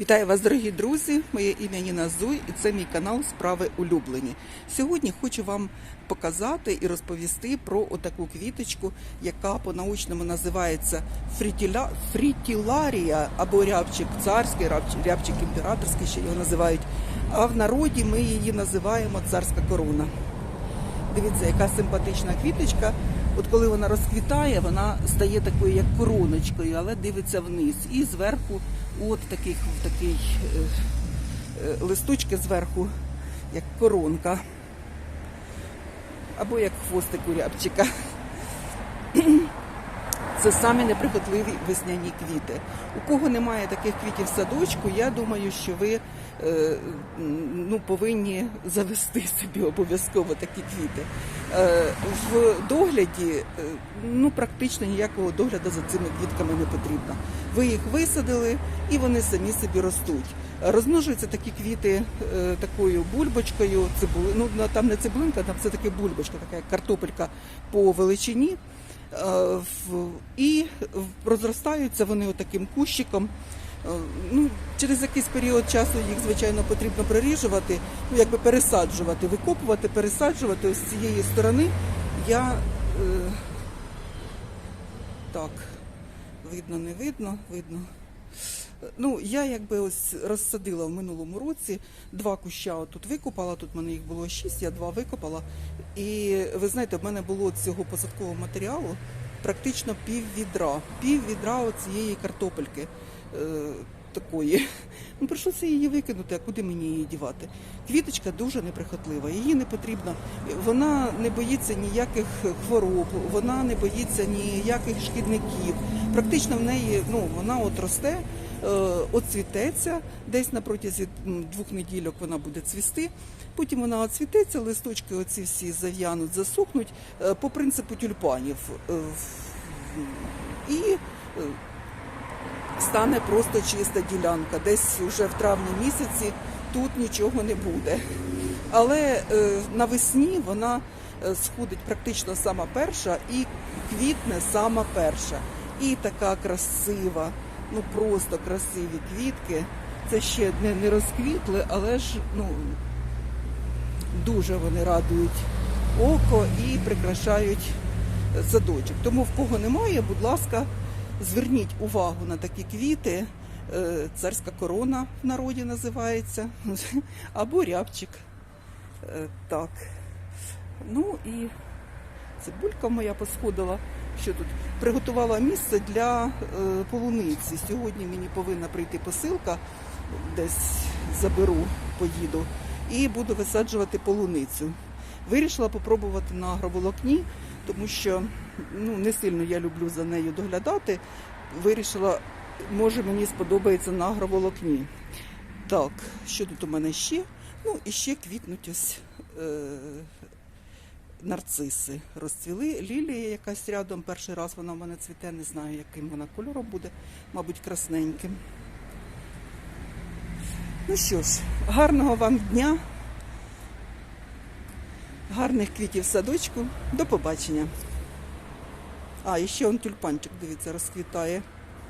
Вітаю вас, дорогі друзі! Моє ім'я Ніна Зуй і це мій канал Справи улюблені. Сьогодні хочу вам показати і розповісти про отаку квіточку, яка по-научному називається фрітіля... фрітіларія або рябчик царський, рябчик, рябчик імператорський, ще його називають. А в народі ми її називаємо царська корона. Дивіться, яка симпатична квіточка. От коли вона розквітає, вона стає такою, як короночкою, але дивиться вниз. І зверху, от таких, такий е, е, листочки зверху, як коронка. Або як хвостик у рябчика. Це самі неприхотливі весняні квіти. У кого немає таких квітів в садочку, я думаю, що ви е, ну, повинні завести собі обов'язково такі квіти. Е, в догляді е, ну, практично ніякого догляду за цими квітками не потрібно. Ви їх висадили і вони самі собі ростуть. Розмножуються такі квіти е, такою бульбочкою, цибули, ну там не цибулинка, там все таки бульбочка, така як картопелька по величині. Е, І розростаються вони отаким кущиком. Е, Ну, через якийсь період часу їх, звичайно, потрібно приріжувати, ну, якби пересаджувати, викопувати, пересаджувати ось з цієї сторони. Я е, так, видно, не видно, видно. Ну, я якби ось розсадила в минулому році два куща тут викопала. Тут в мене їх було шість, я два викопала. І ви знаєте, в мене було цього посадкового матеріалу практично пів відра. Пів відра цієї картопельки е, такої. Ну, прийшлося її викинути, а куди мені її дівати? Квіточка дуже неприхотлива, її не потрібно. Вона не боїться ніяких хвороб, вона не боїться ніяких шкідників. Практично в неї ну, вона от росте, оцвітеться, десь на протязі двох недільок вона буде цвісти. Потім вона оцвітеться, листочки оці всі зав'януть, засохнуть е, по принципу тюльпанів. Е, І е, стане просто чиста ділянка. Десь вже в травні місяці тут нічого не буде. Але е, навесні вона е, сходить практично сама перша і квітне сама перша. І така красива, ну просто красиві квітки. Це ще не, не розквітли, але ж ну, дуже вони радують око і прикрашають садочок. Тому в кого немає, будь ласка, зверніть увагу на такі квіти. Е, Царська корона в народі називається, або рябчик. Е, Так. Ну і цибулька моя посходила. Що тут? Приготувала місце для е, полуниці. Сьогодні мені повинна прийти посилка, десь заберу, поїду, і буду висаджувати полуницю. Вирішила попробувати на агроволокні, тому що ну, не сильно я люблю за нею доглядати. Вирішила, може мені сподобається на агроволокні. Так, що тут у мене ще? Ну і ще квітнуть ось е, нарциси розцвіли. Лілія якась рядом. Перший раз вона в мене цвіте, не знаю, яким вона кольором буде, мабуть, красненьким. Ну що ж, гарного вам дня, гарних квітів садочку. До побачення. А, і ще он тюльпанчик, дивіться, розквітає.